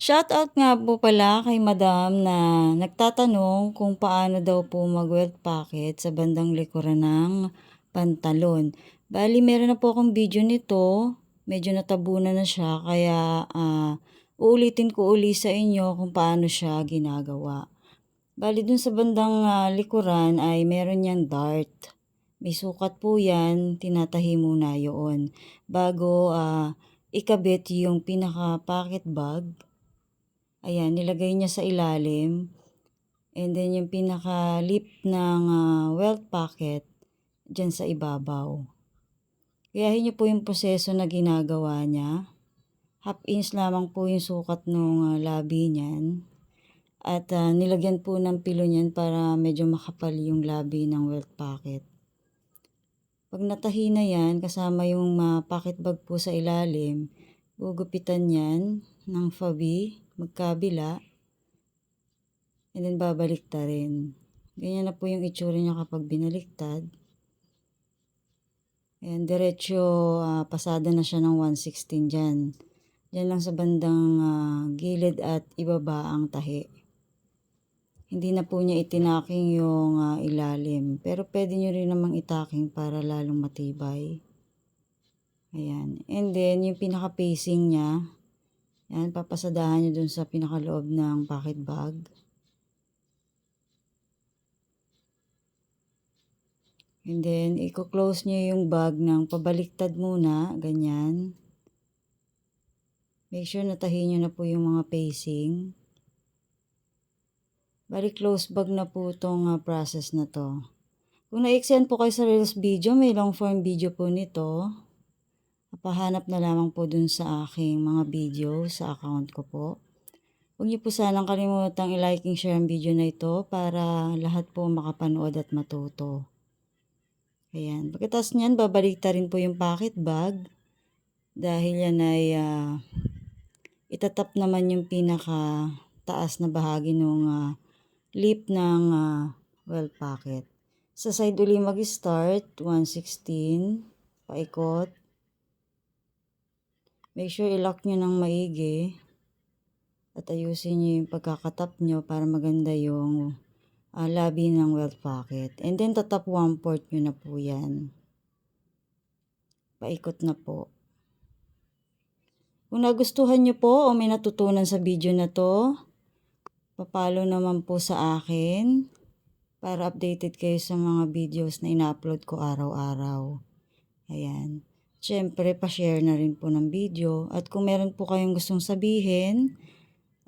Shoutout nga po pala kay madam na nagtatanong kung paano daw po mag-welt packet sa bandang likuran ng pantalon. Bali, meron na po akong video nito. Medyo natabunan na siya kaya ah, uulitin ko uli sa inyo kung paano siya ginagawa. Bali, dun sa bandang ah, likuran ay meron niyang dart. May sukat po yan, tinatahi muna yun. Bago ah, ikabit yung pinaka pocket bag, Ayan, nilagay niya sa ilalim. And then yung pinaka lip ng uh, welt packet dyan sa ibabaw. Gayahin niyo po yung proseso na ginagawa niya. Half inch lamang po yung sukat ng uh, labi niyan. At uh, nilagyan po ng pilo niyan para medyo makapal yung labi ng welt packet. Pag natahi na yan, kasama yung uh, pocket bag po sa ilalim, gugupitan yan ng fabi magkabila, and then babalik ta rin. Ganyan na po yung itsura niya kapag binaliktad. Ayan, diretso uh, pasada na siya ng 116 dyan. Dyan lang sa bandang uh, gilid at ibaba ang tahi. Hindi na po niya itinaking yung uh, ilalim. Pero pwede nyo rin namang itaking para lalong matibay. Ayan. And then, yung pinaka-pacing niya, yan, papasadahan nyo dun sa pinakaloob ng pocket bag. And then, i-close nyo yung bag ng pabaliktad muna, ganyan. Make sure natahin nyo na po yung mga pacing. Balik close bag na po itong uh, process na to. Kung na-extend po kayo sa Reels video, may long form video po nito. Pahanap na lamang po dun sa aking mga video sa account ko po. Huwag niyo po sanang kalimutang i-like and share ang video na ito para lahat po makapanood at matuto. Ayan. Pagkatapos niyan, babalik rin po yung pocket bag. Dahil yan ay uh, itatap naman yung pinaka taas na bahagi ng uh, lip ng uh, well pocket. Sa side uli mag-start, 116, paikot, Make sure i-lock nyo ng maigi at ayusin nyo yung pagkakatap nyo para maganda yung uh, labi ng welt pocket. And then tatap one port nyo na po yan. Paikot na po. Kung nagustuhan nyo po o may natutunan sa video na to, papalo naman po sa akin para updated kayo sa mga videos na ina-upload ko araw-araw. Siyempre, pa-share na rin po ng video. At kung meron po kayong gustong sabihin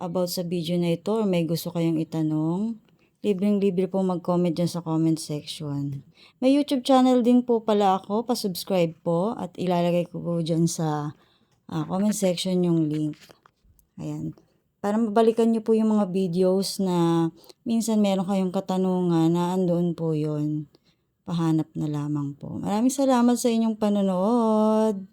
about sa video na ito or may gusto kayong itanong, libreng-libre po mag-comment dyan sa comment section. May YouTube channel din po pala ako, pa-subscribe po at ilalagay ko po dyan sa uh, comment section yung link. Ayan. Para mabalikan nyo po yung mga videos na minsan meron kayong katanungan na andoon po yon pahanap na lamang po. Maraming salamat sa inyong panonood.